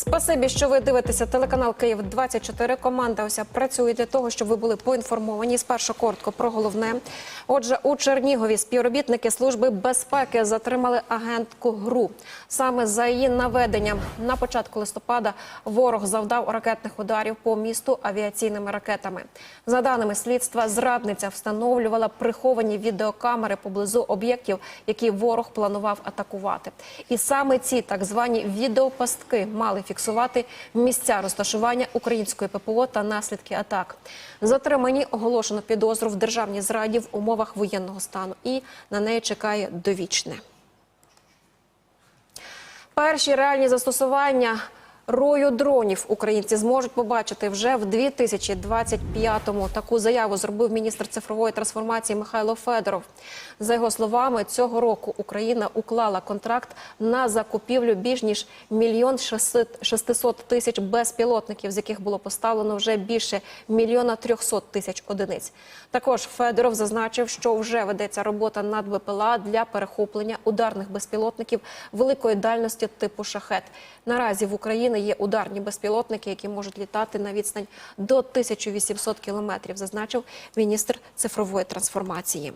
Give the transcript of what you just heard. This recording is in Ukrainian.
Спасибі, що ви дивитеся телеканал Київ 24 Команда уся працює для того, щоб ви були поінформовані. Спершу коротко про головне. Отже, у Чернігові співробітники служби безпеки затримали агентку ГРУ. Саме за її наведення на початку листопада ворог завдав ракетних ударів по місту авіаційними ракетами. За даними слідства, зрадниця встановлювала приховані відеокамери поблизу об'єктів, які ворог планував атакувати. І саме ці так звані відеопастки мали фіксувати місця розташування української ППО та наслідки атак. Затримані оголошено підозру в державній зраді в умовах воєнного стану, і на неї чекає довічне. Перші реальні застосування рою дронів українці зможуть побачити вже в 2025-му. Таку заяву зробив міністр цифрової трансформації Михайло Федоров. За його словами, цього року Україна уклала контракт на закупівлю більш ніж мільйон шестисот тисяч безпілотників, з яких було поставлено вже більше мільйона трьохсот тисяч одиниць. Також Федоров зазначив, що вже ведеться робота над БПЛА для перехоплення ударних безпілотників великої дальності типу шахет. Наразі в Україні є ударні безпілотники, які можуть літати на відстань до 1800 кілометрів, зазначив міністр цифрової трансформації.